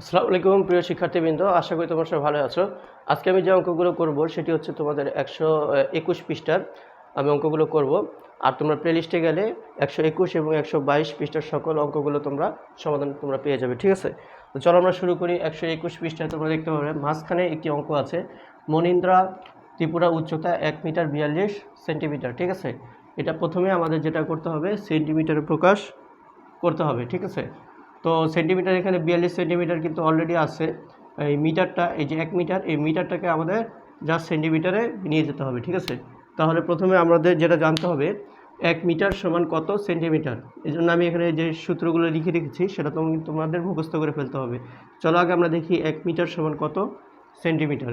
আসসালামু আলাইকুম, প্রিয় শিক্ষার্থীবৃন্দ। আশা করি তোমরা সবাই ভালো আছো। আজকে আমি যে অঙ্কগুলো করব, সেটি হচ্ছে তোমাদের একশো একুশ পৃষ্ঠার। আমি অঙ্কগুলো করব। আর তোমরা প্লেলিস্টে গেলে একশো একুশ এবং একশো বাইশ পৃষ্ঠার সকল অঙ্কগুলো তোমরা সমাধান তোমরা পেয়ে যাবে, ঠিক আছে? তো চলো আমরা শুরু করি একশো একুশ পৃষ্ঠায়। তোমরা দেখতে পাবে, মাঝখানে একটি অঙ্ক আছে। মনিন্দ্রা ত্রিপুরা উচ্চতা এক মিটার বিয়াল্লিশ সেন্টিমিটার, ঠিক আছে? এটা প্রথমে আমাদের যেটা করতে হবে সেন্টিমিটারে প্রকাশ করতে হবে, ঠিক আছে? তো সেন্টিমিটার এখানে বিয়াল্লিশ সেন্টিমিটার কিন্তু অলরেডি আছে। এই মিটারটা, এই যে এক মিটার, এই মিটারটাকে আমাদের জাস্ট সেন্টিমিটারে নিয়ে যেতে হবে, ঠিক আছে? তাহলে প্রথমে আমাদের যেটা জানতে হবে, এক মিটার সমান কত সেন্টিমিটার? এই জন্য আমি এখানে যে সূত্রগুলো লিখে রেখেছি, সেটা তোমাদের মুখস্থ করে ফেলতে হবে। চলো আগে আমরা দেখি এক মিটার সমান কত সেন্টিমিটার।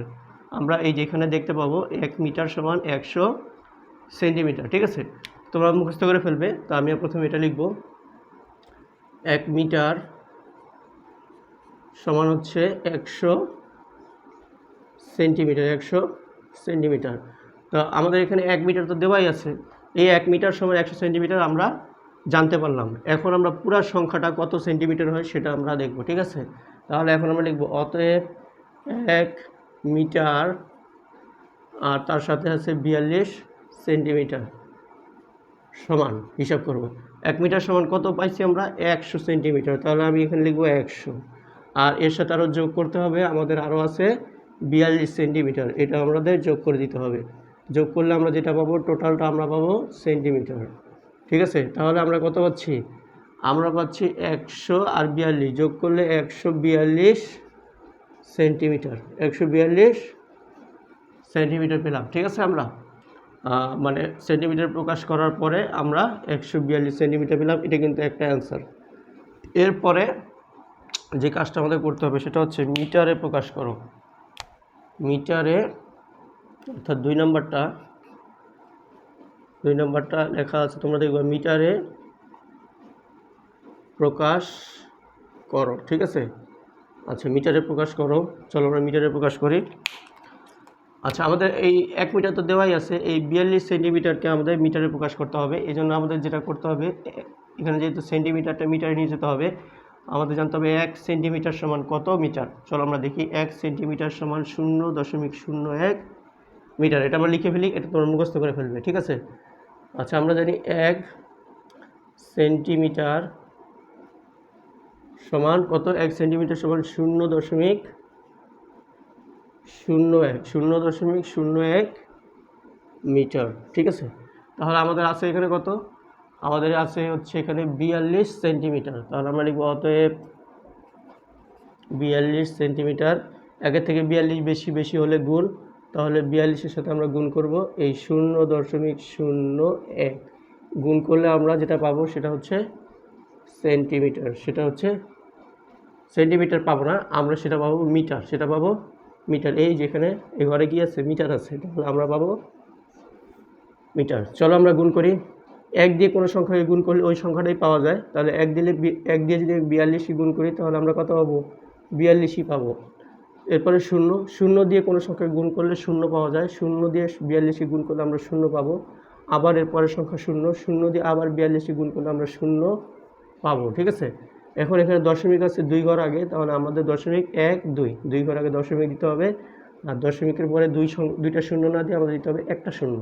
আমরা এই যেখানে দেখতে পাবো, এক মিটার সমান একশো সেন্টিমিটার, ঠিক আছে? তোমরা মুখস্থ করে ফেলবে, তো আমি প্রথমে এটা লিখব। এক মিটার সমান হচ্ছে একশো সেন্টিমিটার একশো সেন্টিমিটার। তো আমাদের এখানে এক মিটার তো দেওয়াই আছে। এই এক মিটার সমান একশো সেন্টিমিটার আমরা জানতে পারলাম। এখন আমরা পুরো সংখ্যাটা কত সেন্টিমিটার হয় সেটা আমরা দেখব, ঠিক আছে? তাহলে এখন আমরা লিখব, অতএব এক মিটার আর তার সাথে আছে বিয়াল্লিশ সেন্টিমিটার সমান, হিসাব করব। এক মিটার সমান কত পাইছি আমরা? একশো সেন্টিমিটার। তাহলে আমি এখানে লিখব একশো। আর এর সাথে আরও যোগ করতে হবে, আমাদের আরও আছে বিয়াল্লিশ সেন্টিমিটার, এটা আমাদের যোগ করে দিতে হবে। যোগ করলে আমরা যেটা পাবো, টোটালটা আমরা পাবো সেন্টিমিটার। ঠিক আছে? তাহলে আমরা কত পাচ্ছি? আমরা পাচ্ছি একশো আর বিয়াল্লিশ। যোগ করলে একশো বিয়াল্লিশ সেন্টিমিটার, একশো বিয়াল্লিশ সেন্টিমিটার পেলাম। ঠিক আছে আমরা? মানে সেন্টিমিটার প্রকাশ করার পরে আমরা একশো বিয়াল্লিশ সেন্টিমিটার পেলাম, এটা কিন্তু একটা অ্যান্সার। এরপরে যে কাজটা আমাদের করতে হবে সেটা হচ্ছে মিটারে প্রকাশ করো। মিটারে অর্থাৎ দুই নম্বরটা দুই নম্বরটা লেখা আছে, তোমরা দেখবে মিটারে প্রকাশ করো, ঠিক আছে? আচ্ছা মিটারে প্রকাশ করো, চলো আমরা মিটারে প্রকাশ করি। আচ্ছা আমাদের এই এক মিটার তো দেওয়াই আছে, এই বিয়াল্লিশ সেন্টিমিটারকে আমাদের মিটারে প্রকাশ করতে হবে। এই জন্য আমাদের যেটা করতে হবে এখানে যেহেতু সেন্টিমিটারটা মিটারে নিয়ে যেতে হবে আমাদের জানতে হবে এক সেন্টিমিটার সমান কত মিটার? চলো আমরা দেখি এক সেন্টিমিটার সমান শূন্য দশমিক শূন্য এক মিটার। এটা আমরা লিখে ফেলি, এটা তোমরা মুখস্থ করে ফেলবে, ঠিক আছে? আচ্ছা আমরা জানি এক সেন্টিমিটার সমান কত? এক সেন্টিমিটার সমান শূন্য দশমিক শূন্য এক, শূন্য দশমিক শূন্য এক মিটার, ঠিক আছে? তাহলে আমাদের আছে এখানে কত? আমাদের আছে হচ্ছে এখানে বিয়াল্লিশ সেন্টিমিটার। তাহলে আমরা লিখব অতএব বিয়াল্লিশ সেন্টিমিটার। একের থেকে বিয়াল্লিশ বেশি বেশি হলে গুণ। তাহলে বিয়াল্লিশের সাথে আমরা গুণ করব এই শূন্য দশমিক শূন্য এক। গুণ করলে আমরা যেটা পাবো সেটা হচ্ছে সেন্টিমিটার। সেটা হচ্ছে সেন্টিমিটার পাবো না, আমরা সেটা পাবো মিটার। সেটা পাবো মিটার। এই যেখানে এ ঘরে কি আছে? মিটার আছে। তাহলে আমরা পাবো মিটার। চলো আমরা গুণ করি। এক দিয়ে কোনো সংখ্যাকে গুণ করলে ওই সংখ্যাটাই পাওয়া যায়। তাহলে এক দিলে এক দিয়ে যদি বিয়াল্লিশই গুণ করি, তাহলে আমরা কত পাবো? বিয়াল্লিশই পাবো। এরপরে শূন্য শূন্য দিয়ে কোনো সংখ্যা গুণ করলে শূন্য পাওয়া যায়। শূন্য দিয়ে বিয়াল্লিশই গুণ করলে আমরা শূন্য পাবো। আবার এরপরের সংখ্যা শূন্য শূন্য দিয়ে আবার বিয়াল্লিশই গুণ করলে আমরা শূন্য পাবো, ঠিক আছে? এখন এখানে দশমিক আছে দুই ঘর আগে, তাহলে আমাদের দশমিক এক, দুই। দুই ঘর আগে দশমিক দিতে হবে, আর দশমিকের পরে দুই দুইটা শূন্য না দিয়ে আমাদের দিতে হবে একটা শূন্য।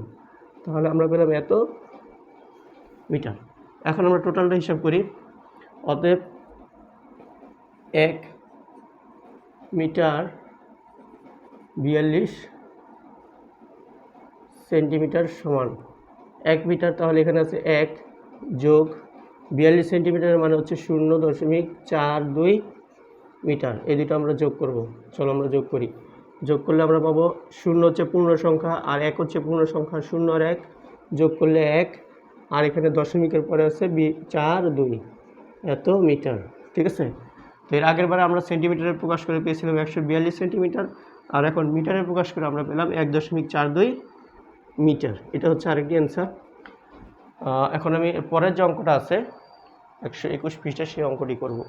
তাহলে আমরা পেলাম এত। মিটার। এখন আমরা টোটালটা হিসাব করি। অতএব এক মিটার বিয়াল্লিশ সেন্টিমিটার সমান। এক মিটার তাহলে এখানে আছে এক যোগ বিয়াল্লিশ সেন্টিমিটারের মানে হচ্ছে শূন্য দশমিক চার দুই মিটার। এই দুটো আমরা যোগ করব। চলো আমরা যোগ করি। যোগ করলে আমরা পাবো শূন্য হচ্ছে পূর্ণ সংখ্যা আর এক হচ্ছে পূর্ণ সংখ্যা শূন্য আর এক। যোগ করলে এক আর এখানে দশমিকের পরে আছে বি- চার দুই। এত মিটার, ঠিক আছে? তো এর আগের বারে আমরা সেন্টিমিটারে প্রকাশ করে পেয়েছিলাম একশো বিয়াল্লিশ সেন্টিমিটার, আর এখন মিটারে প্রকাশ করে আমরা পেলাম এক দশমিক চার দুই মিটার। এটা হচ্ছে আরেকটি অ্যান্সার এখন আমি পরের যে অঙ্কটা আছে, একশো একুশ পৃষ্ঠা সেই অঙ্কটি করব।